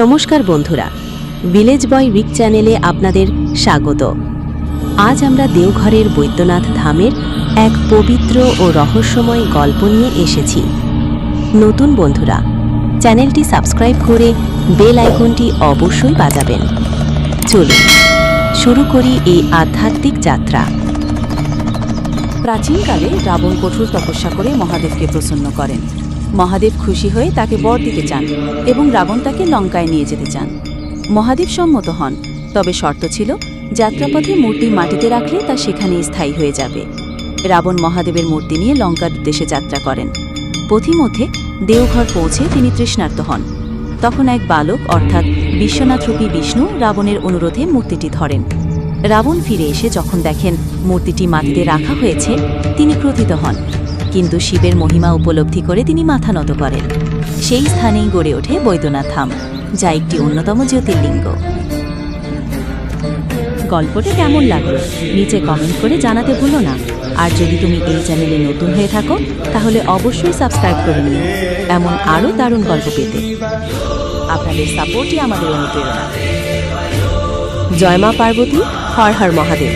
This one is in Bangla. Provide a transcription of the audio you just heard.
নমস্কার বন্ধুরা ভিলেজ বয় উইক চ্যানেলে আপনাদের স্বাগত। আজ আমরা দেওঘরের বৈদ্যনাথ ধামের এক পবিত্র ও রহস্যময় গল্প নিয়ে এসেছি। নতুন বন্ধুরা চ্যানেলটি সাবস্ক্রাইব করে বেল আইকনটি অবশ্যই বাজাবেন। চলুন, শুরু করি এই আধ্যাত্মিক যাত্রা। প্রাচীনকালে রাবণ কঠোর তপস্যা করে মহাদেবকে প্রসন্ন করেন। মহাদেব খুশি হয়ে তাকে বর দিতে চান এবং রাবণ তাকে লঙ্কায় নিয়ে যেতে চান। মহাদেব সম্মত হন, তবে শর্ত ছিল যাত্রাপথে মূর্তি মাটিতে রাখলে তা সেখানেই স্থায়ী হয়ে যাবে। রাবণ মহাদেবের মূর্তি নিয়ে লঙ্কার উদ্দেশ্যে যাত্রা করেন। পথিমধ্যে দেওঘর পৌঁছে তিনি তৃষ্ণার্ত হন। তখন এক বালক, অর্থাৎ বিশ্বনাথ বিশ্বনাথরূপী বিষ্ণু, রাবণের অনুরোধে মূর্তিটি ধরেন। রাবণ ফিরে এসে যখন দেখেন মূর্তিটি মাটিতে রাখা হয়েছে, তিনি ক্রোধিত হন। কিন্তু শিবের মহিমা উপলব্ধি করে তিনি মাথা নত করেন সেই স্থানেই গড়ে ওঠে বৈদ্যনাথ ধাম যা একটি অন্যতম জ্যোতির্লিঙ্গ গল্পটি কেমন লাগল নিচে কমেন্ট করে জানাতে ভুলো না আর যদি তুমি এই চ্যানেলে নতুন হয়ে থাকো তাহলে অবশ্যই সাবস্ক্রাইব করে নিও এমন আরও দারুণ গল্প পেতে আপনাদের সাপোর্টই আমাদের অনুপ্রেরণা জয় মা পার্বতী হর হর মহাদেব